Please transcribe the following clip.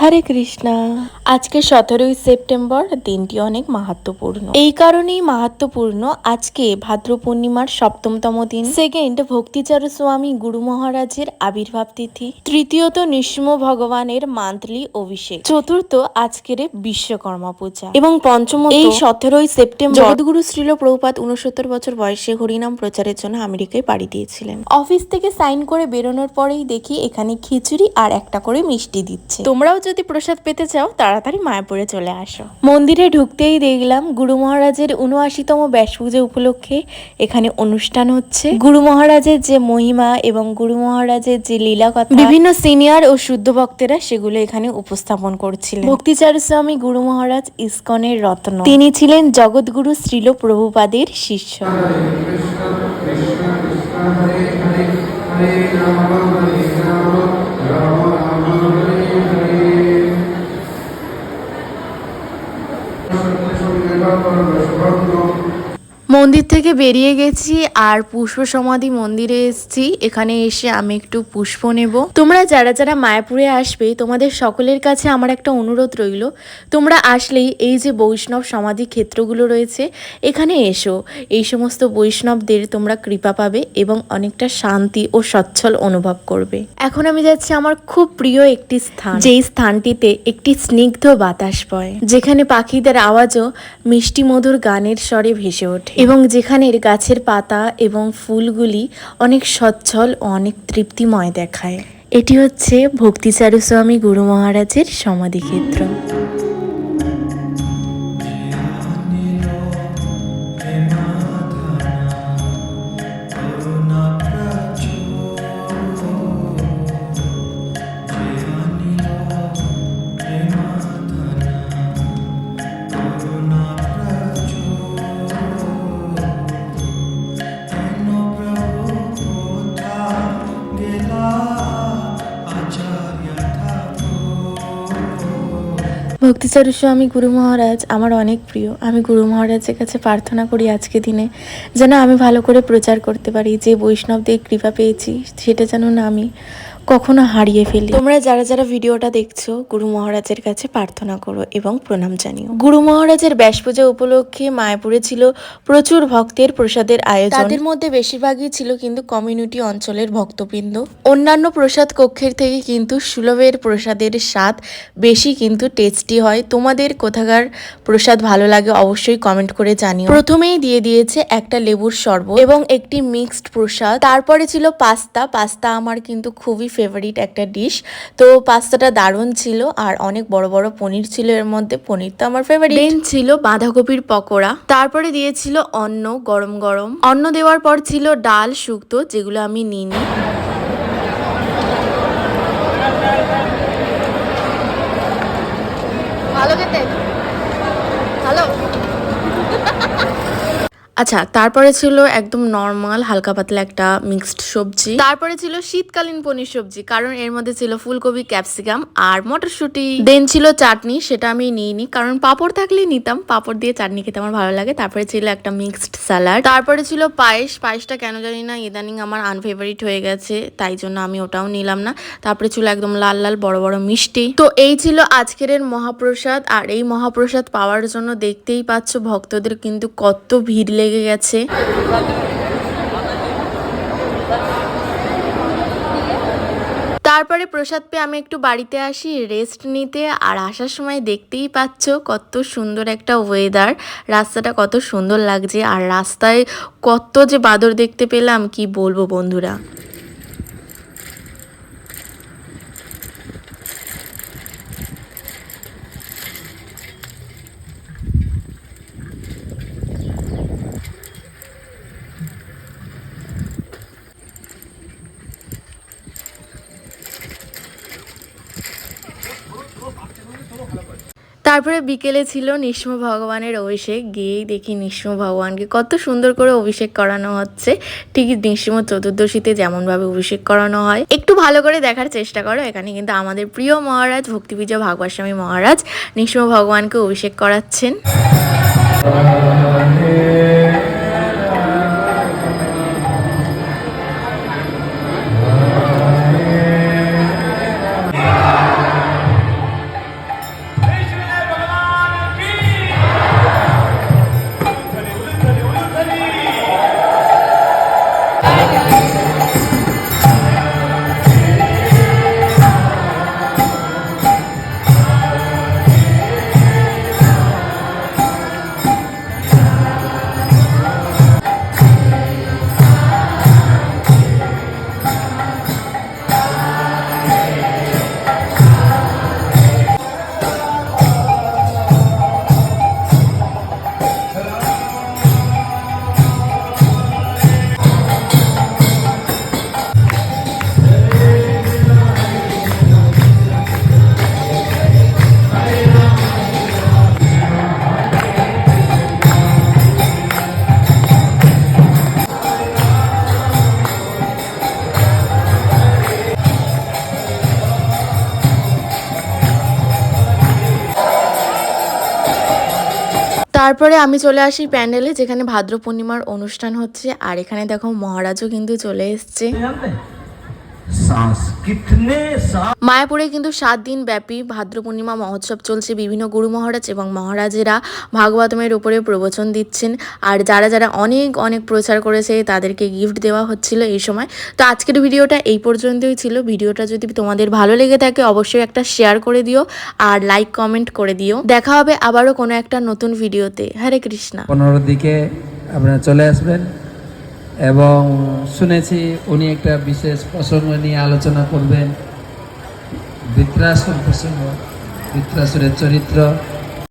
হরে কৃষ্ণা। আজকে সতেরোই সেপ্টেম্বর দিনটি অনেক মাহাত্মপূর্ণ। এই কারণেই মাহাত্মপূর্ণ আজকে ভাদ্র পূর্ণিমার সপ্তমতম দিন। সেকেন্ড ভক্তিচার স্বামী গুরু মহারাজের আবির্ভাব তিথি। তৃতীয়ত নৃসিংহ ভগবানের মান্থলি অভিষেক। চতুর্থ আজকের বিশ্বকর্মা পূজা। এবং পঞ্চম এই সতেরোই সেপ্টেম্বর জগৎগুরু শ্রীল প্রভুপাত উনসত্তর বছর বয়সে হরিনাম প্রচারের জন্য আমেরিকায় পাড়ি দিয়েছিলেন। অফিস থেকে সাইন করে বেরোনোর পরেই দেখি এখানে খিচুড়ি আর একটা করে মিষ্টি দিচ্ছে। তোমরাও যদি প্রসাদ পেতে চাও, তাড়াতাড়ি মায়াপুরে চলে আসো। মন্দিরে ঢুকতেই দেখলাম গুরু মহারাজের উনআশিতম ব্যাস পুজো উপলক্ষে এখানে অনুষ্ঠান হচ্ছে। গুরু মহারাজের যে মহিমা এবং গুরু মহারাজের যে লীলা কথা, বিভিন্ন সিনিয়র ও শুদ্ধ ভক্তেরা সেগুলো এখানে উপস্থাপন করছিলেন। ভক্তিচারু স্বামী গুরু মহারাজ ইসকনের রত্ন। তিনি ছিলেন জগৎগুরু শ্রীল প্রভুপাদের শিষ্য। Jesús, mi মন্দির থেকে বেরিয়ে গেছি আর পুষ্প সমাধি মন্দিরে এসেছি। এখানে এসে আমি একটু পুষ্প নেব। তোমরা যারা যারা মায়াপুরে আসবে, তোমাদের সকলের কাছে আমার একটা অনুরোধ রইল। তোমরা আসলেই এই যে বৈষ্ণব সমাধি ক্ষেত্রগুলো রয়েছে, এখানে এসো। এই সমস্ত বৈষ্ণবদের তোমরা কৃপা পাবে এবং অনেকটা শান্তি ও সচ্ছল অনুভব করবে। এখন আমি যাচ্ছি আমার খুব প্রিয় একটি স্থান। যেই স্থানটিতে একটি স্নিগ্ধ বাতাস বয়। যেখানে পাখিদের আওয়াজও মিষ্টি মধুর গানের স্বরে ভেসে ওঠে। এবং যেখানের গাছের পাতা এবং ফুলগুলি অনেক সচ্ছল ও অনেক তৃপ্তিময় দেখায়। এটি হচ্ছে ভক্তিচারু স্বামী গুরু মহারাজের সমাধিক্ষেত্র। ভক্তিচারু স্বামী গুরু মহারাজ আমার অনেক প্রিয়। আমি গুরু মহারাজের কাছে প্রার্থনা করি আজকে দিনে, যেন আমি ভালো করে প্রচার করতে পারি, যে বৈষ্ণবদের কৃপা পেয়েছি, সেটা যেন না আমি কখনো হারিয়ে ফেলি। তোমরা যারা যারা ভিডিওটা দেখছ গুরু মহারাজের কাছে প্রার্থনা করো এবং প্রণাম জানিও। গুরু মহারাজের ব্যাস পূজা উপলক্ষে মায়াপুরে ছিল প্রচুর ভক্তের প্রসাদের আয়োজন। তাদের মধ্যে বেশিরভাগই ছিল কিন্তু কমিউনিটি অঞ্চলের ভক্তবৃন্দ। অন্যান্য প্রসাদ কক্ষের থেকে কিন্তু সুলভের প্রসাদের স্বাদ বেশি কিন্তু টেস্টি হয়। তোমাদের কোথাকার প্রসাদ ভালো লাগে অবশ্যই কমেন্ট করে জানিও। প্রথমেই দিয়ে দিয়েছে একটা লেবুর শরবত এবং একটি মিক্সড প্রসাদ। তারপরে ছিল পাস্তা। পাস্তা আমার কিন্তু খুবই ফেভারিট একটা ডিশ তো পাস্তাটা দারুণ ছিল আর অনেক বড় বড় পনির ছিল এর মধ্যে। পনির তো আমার ফেভারিট দেন ছিল বাঁধাকপির পকোড়া। তারপরে দিয়েছিল অন্ন, গরম গরম। অন্ন দেওয়ার পর ছিল ডাল, শুক্তো, যেগুলো আমি নিইনি। আচ্ছা তারপরে ছিল একদম নর্মাল হালকা পাতলা একটা মিক্সড সবজি। তারপরে ছিল শীতকালীন পনির সবজি, কারণ এর মধ্যে ছিল ফুলকপি, ক্যাপসিকাম আর মটরশুঁটি। দেন ছিল চাটনি, সেটা আমি নিইনি, কারণ পাঁপড় থাকলে নিতাম, পাঁপড় দিয়ে চাটনি খেতে আমার ভালো লাগে। তারপরে ছিল একটা মিক্সড স্যালাড তারপরে ছিল পায়েস, পায়েসটা কেন জানি না, ইদানিং আমার আনফেভারিট হয়ে গেছে, তাই জন্য আমি ওটাও নিলাম না। তারপরে ছিল একদম লাল লাল, বড় বড় মিষ্টি। তো এই ছিল আজকের মহাপ্রসাদ, আর এই মহাপ্রসাদ পাওয়ার জন্য দেখতেই পাচ্ছ, ভক্তদের কিন্তু কত ভিড় লেগে গেছে। তারপরে প্রসাদ পেয়ে আমি একটু বাড়িতে আসি রেস্ট নিতে। আর আসার সময় দেখতেই পাচ্ছ কত সুন্দর একটা ওয়েদার রাস্তাটা কত সুন্দর লাগছে। আর রাস্তায় কত যে বাদর দেখতে পেলাম, কি বলব বন্ধুরা? তারপরে বিকেলে ছিল নিঃস্ম ভগবানের অভিষেক। গিয়েই দেখি নিঃস্ম ভগবানকে কত সুন্দর করে অভিষেক করানো হচ্ছে। ঠিক নিঃস্ম চতুর্দশীতে যেমনভাবে অভিষেক করানো হয়। একটু ভালো করে দেখার চেষ্টা করো। এখানে কিন্তু আমাদের প্রিয় মহারাজ ভক্তিবিজয় ভাগবতস্বামী মহারাজ নিঃস্ম ভগবানকে অভিষেক করাচ্ছেন। তারপরে আমি চলে আসি প্যান্ডেলে, যেখানে ভাদ্র পূর্ণিমার অনুষ্ঠান হচ্ছে। আর এখানে দেখো মহারাজও কিন্তু চলে এসছে। सांस कितने सांस মায়াপুরে কিন্তু সাত দিন ব্যাপী ভাদ্র পূর্ণিমা মহোৎসব চলছে বিভিন্ন গুরু মহারাজ এবং মহারাজেরা ভাগবতমের উপরে প্রবচন দিচ্ছেন আর যারা যারা অনেক অনেক প্রচার করেছে তাদেরকে গিফট দেওয়া হচ্ছিল এই সময় তো আজকের ভিডিওটা এই পর্যন্তই ছিল ভিডিওটা যদি তোমাদের ভালো লেগে থাকে অবশ্যই একটা শেয়ার করে দিও আর লাইক কমেন্ট করে দিও দেখা হবে আবারও কোনো একটা নতুন ভিডিওতে হরে কৃষ্ণা পনেরোর দিকে আপনারা চলে আসবেন এবং শুনেছি উনি একটা বিশেষ প্রসঙ্গ নিয়ে আলোচনা করবেন। বৃত্রাসুর প্রসঙ্গ বৃত্রাসুরের চরিত্র।